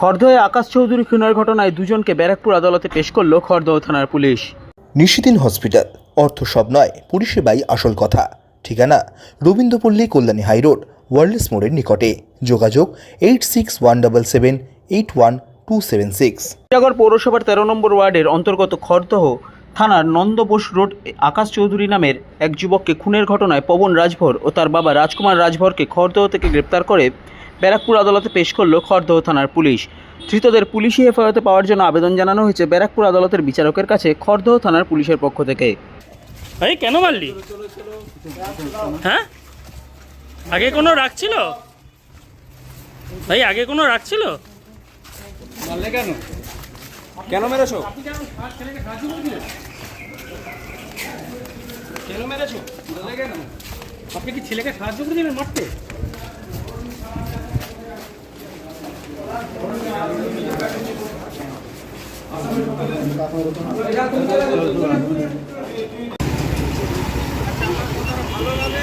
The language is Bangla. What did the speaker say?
খড়দহে আকাশ চৌধুরী খুনের ঘটনায় দুজনকে ব্যারাকপুর আদালতে পেশ করল খড়দহ থানার পুলিশ। নিশিদিন হসপিটাল। অর্থ সব নয় পরিষেবাই আসল কথা। ঠিকানা রবীন্দ্রপল্লী কল্যাণী হাইরোড ওয়ার্ল্ডস মোড়ের নিকটে। যোগাযোগ eight six one double seven eight one two seven six. Titagarh পৌরসভার তেরো নম্বর ওয়ার্ডের অন্তর্গত খড়দহ থানার নন্দবোস রোড আকাশ চৌধুরী নামের এক যুবককে খুনের ঘটনায় পবন রাজভর ও তার বাবা রাজকুমার রাজভরকে খড়দহ থেকে গ্রেপ্তার করে ব্যারাকপুর আদালতে পেশ করল খড়দহ থানার পুলিশ। ধৃতদের পুলিশি হেফাজতে পাওয়ার জন্য আবেদন জানানো হয়েছে ব্যারাকপুর আদালতের বিচারকের কাছে খড়দহ থানার পুলিশের পক্ষ থেকে। ভাই কেন মারলি? হ্যাঁ? আগে কোনো রাগ ছিল? ভাই আগে কোনো রাগ ছিল? মারলে কেন? কেন মেরেছো? কেন মেরেছো? আপনি কি ছেলেকে সাহায্য করে দিলেন মারতে? ভালো লাগে